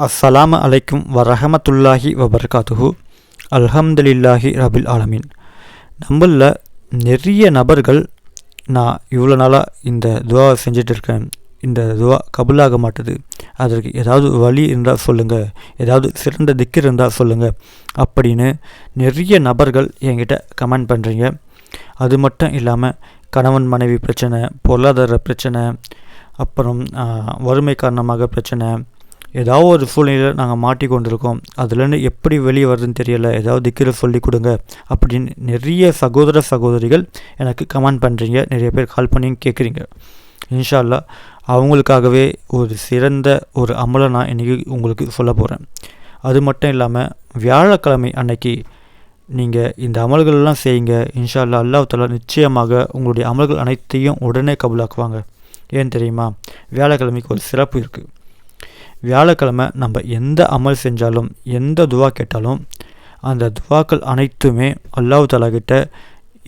அஸ்ஸலாமு அலைக்கும் வரஹமத்துல்லாஹி வபர்காத்துஹு அல்ஹம்துலில்லாஹி ரபில் ஆலமீன் நம்மளில் நிறைய நபர்கள் நான் இவ்வளோ நாளாக இந்த துவாவை செஞ்சுட்டு இருக்கேன். இந்த துவா கபுலாக மாட்டுது. அதற்கு ஏதாவது வழி இருந்தால் சொல்லுங்கள் ஏதாவது சிறந்த திக்கு இருந்தால் சொல்லுங்கள் அப்படின்னு நிறைய நபர்கள் என்கிட்ட கமெண்ட் பண்ணுறீங்க அது மட்டும் இல்லாமல் கணவன் மனைவி பிரச்சனை பொருளாதார பிரச்சனை அப்புறம் வறுமை காரணமாக பிரச்சனை ஏதாவது ஒரு சூழ்நிலையில் நாங்கள் மாட்டிக்கொண்டிருக்கோம் அதுலேருந்து எப்படி வெளியே வருதுன்னு தெரியல. ஏதாவது திக்கிற சொல்லி கொடுங்க. அப்படின்னு நிறைய சகோதர சகோதரிகள் எனக்கு கமெண்ட் பண்ணுறீங்க நிறைய பேர் கால் பண்ணியும் கேட்குறீங்க இன்ஷா அல்லாஹ் அவங்களுக்காகவே ஒரு சிறந்த ஒரு அமலை நான் இன்றைக்கி உங்களுக்கு சொல்ல போகிறேன் அது மட்டும் இல்லாமல் வியாழக்கிழமை அன்னைக்கு நீங்கள் இந்த அமல்கள்லாம் செய்யுங்க. இன்ஷா அல்லாஹ் நிச்சயமாக உங்களுடைய அமல்கள் அனைத்தையும் உடனே கபுலாக்குவாங்க. ஏன் தெரியுமா? வியாழக்கிழமைக்கு ஒரு சிறப்பு இருக்குது வியாழக்கிழமை நம்ம எந்த அமல் செஞ்சாலும் எந்த துவா கேட்டாலும் அந்த துவாக்கள் அனைத்துமே அல்லாஹ் தஆலா கிட்ட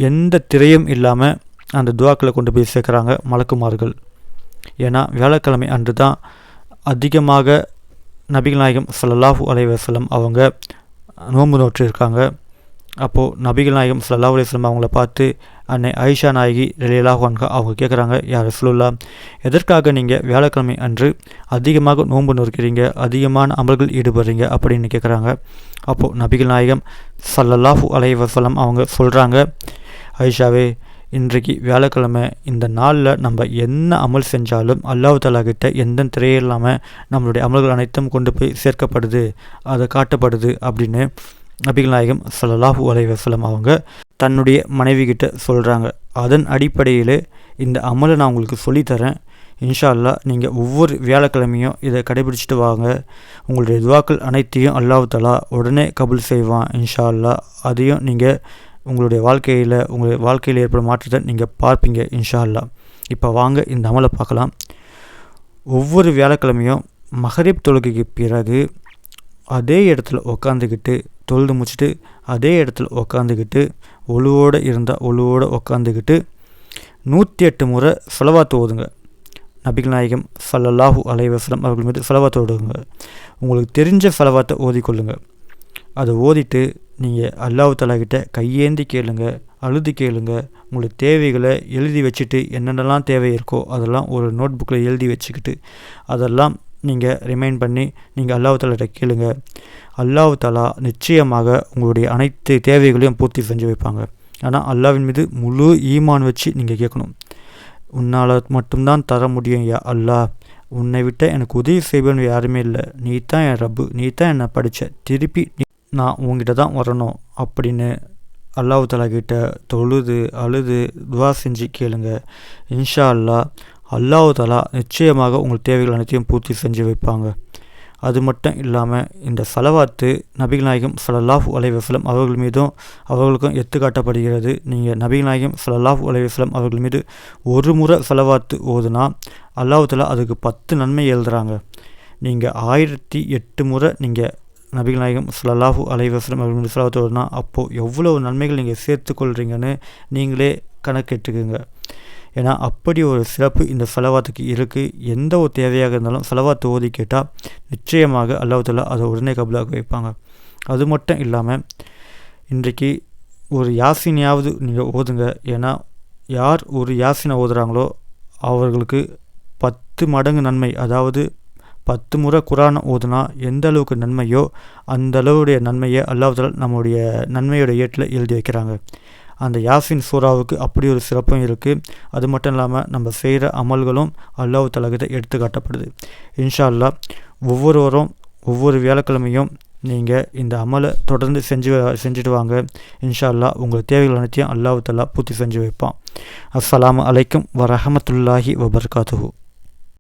எந்த திரையும் இல்லாமல் அந்த துவாக்களை கொண்டு போய் சேர்க்குறாங்க மலக்குமார்கள். ஏன்னா வியாழக்கிழமை அன்று தான் அதிகமாக நபிகள் நாயகம் சல்லாஹூ அலைஹி அவங்க நோன்பு நோற்றிருக்காங்க. அப்போது நபிகள் நாயகம் சல்லா அலைஹி அவங்கள பார்த்து அன்னை ஐஷா நாயகி ரலியல்லாஹு அன்ஹா அவங்க கேட்குறாங்க யார் ரசூலுல்லா எதற்காக நீங்கள் வியாழக்கிழமை அன்று அதிகமாக நோன்பு நொறுக்கிறீங்க அதிகமான அமல்கள் ஈடுபடுறீங்க? அப்படின்னு கேட்குறாங்க அப்போது நபிகள் நாயகம் சல்லல்லாஹு அலை வசலம் அவங்க சொல்கிறாங்க ஐஷாவே இன்றைக்கு வியாழக்கிழமை இந்த நாளில் நம்ம என்ன அமல் செஞ்சாலும் அல்லாஹ் தலாகிட்ட எந்த திரையும் இல்லாமல் நம்மளுடைய அமல்கள் அனைத்தும் கொண்டு போய் சேர்க்கப்படுது அதை காட்டப்படுது அப்படின்னு நபிகள் நாயகம் ஸல்லல்லாஹு அலைவாஸ்லம் அவங்க தன்னுடைய மனைவி கிட்ட சொல்கிறாங்க அதன் அடிப்படையில் இந்த அமலை நான் உங்களுக்கு சொல்லித்தரேன் இன்ஷா அல்லாஹ் நீங்கள் ஒவ்வொரு வியாழக்கிழமையும் இதை கடைபிடிச்சிட்டு வாங்க. உங்களுடைய துவாக்கள் அனைத்தையும் அல்லாஹ் உடனே கபுல் செய்வான் இன்ஷா அல்லாஹ் அதையும் நீங்கள் உங்களுடைய வாழ்க்கையில் உங்களுடைய வாழ்க்கையில் ஏற்படும் மாற்றத்தை நீங்கள் பார்ப்பீங்க இன்ஷா அல்லாஹ் இப்போ வாங்க இந்த அமலை பார்க்கலாம். ஒவ்வொரு வியாழக்கிழமையும் மகரிப் தொழுகைக்கு பிறகு அதே இடத்துல உக்காந்துக்கிட்டு தொழுது முடிச்சுட்டு அதே இடத்துல உக்காந்துக்கிட்டு ஒழுவோடு இருந்தால் ஒழுவோடு உக்காந்துக்கிட்டு நூற்றி எட்டு முறை செலவாத்து ஓதுங்க. நபிகள் நாயகம் ஸல்லல்லாஹு அலைஹி அவர்கள் மீது செலவாத்து ஓடுங்க. உங்களுக்கு தெரிஞ்ச செலவாத்தை ஓதிக்கொள்ளுங்க. அதை ஓதிட்டு நீங்கள் அல்லாஹ் தஆலா கையேந்தி கேளுங்க அழுது கேளுங்க. உங்களுக்கு தேவைகளை எழுதி வச்சுட்டு என்னென்னலாம் தேவை இருக்கோ அதெல்லாம் ஒரு நோட் புக்கில் எழுதி வச்சுக்கிட்டு அதெல்லாம் நீங்கள் ரிமைண்ட் பண்ணி நீங்கள் அல்லாஹ் கேளுங்க. அல்லாஹாலா நிச்சயமாக உங்களுடைய அனைத்து தேவைகளையும் பூர்த்தி செஞ்சு வைப்பாங்க. ஆனால் அல்லாவின் மீது முழு ஈமான் வச்சு நீங்கள் கேட்கணும். உன்னால் மட்டும்தான் தர முடியும் யா அல்லாஹ். உன்னை விட்ட எனக்கு உதவி செய்வன் யாருமே இல்லை. நீ தான் என் ரப்பு நீ தான் என்னை படித்த திருப்பி நான் உங்ககிட்ட தான் வரணும் அப்படின்னு அல்லாஹ் தலா கிட்ட தொழுது அழுது துவா செஞ்சு கேளுங்க. இன்ஷா அல்லாஹ் அல்லாஹ் தலா நிச்சயமாக உங்கள் தேவைகள் அனைத்தையும் பூர்த்தி செஞ்சு வைப்பாங்க. அது மட்டும் இல்லாமல் இந்த செலவாத்து நபிகள் நாயகம் சலல்லாஹ் அலைஹி அவர்கள் மீதும் அவர்களுக்கும் எத்து காட்டப்படுகிறது. நீங்கள் நபிகள் நாயகம் சலல்லாஹ் அலைஹி அவர்கள் மீது ஒரு முறை செலவாத்து ஓதுனா அல்லாஹ் அதுக்கு பத்து நன்மை எழுதுகிறாங்க நீங்கள் ஆயிரத்தி எட்டு முறை நீங்கள் நபிகள் நாயகம் ஸல்லல்லாஹு அலைஹி அவர்கள் மீது செலவாத்து ஓதுனா அப்போது எவ்வளோ நன்மைகள் நீங்கள் சேர்த்துக்கொள்கிறீங்கன்னு நீங்களே கணக்கெட்டுக்குங்க. ஏன்னா அப்படி ஒரு சிறப்பு இந்த செலவாத்துக்கு இருக்குது எந்த ஒரு தேவையாக இருந்தாலும் செலவாத்து ஓதி கேட்டால் நிச்சயமாக அல்லாஹ் அதை உடனே கபலாக வைப்பாங்க. அது மட்டும் இல்லாமல் இன்றைக்கு ஒரு யாசினையாவது நீங்கள் ஓதுங்க. ஏன்னா யார் ஒரு யாசினை ஓதுகிறாங்களோ அவர்களுக்கு பத்து மடங்கு நன்மை. அதாவது பத்து முறை குரான் ஓதுனா எந்த அளவுக்கு நன்மையோ அந்த அளவுடைய நன்மையை அல்லாஹ் நம்முடைய நன்மையோட ஏட்டில் எழுதி வைக்கிறாங்க. அந்த யாசின் சூறாவுக்கு அப்படி ஒரு சிறப்பும் இருக்குது அது மட்டும் இல்லாமல் நம்ம செய்கிற அமல்களும் அல்லாஹ் தலகத்தை எடுத்து காட்டப்படுது. இன்ஷா அல்லாஹ் ஒவ்வொருவரும் ஒவ்வொரு வியாழக்கிழமையும் நீங்கள் இந்த அமலை தொடர்ந்து செஞ்சு செஞ்சுட்டு வாங்க. இன்ஷா அல்லாஹ் உங்கள் தேவைகள் அனைத்தையும் அல்லாஹ் தலா பூர்த்தி செஞ்சு வைப்பான். அஸ்ஸலாமு அலைக்கும் வரஹமத்துல்லாஹி வபர்காத்துஹு.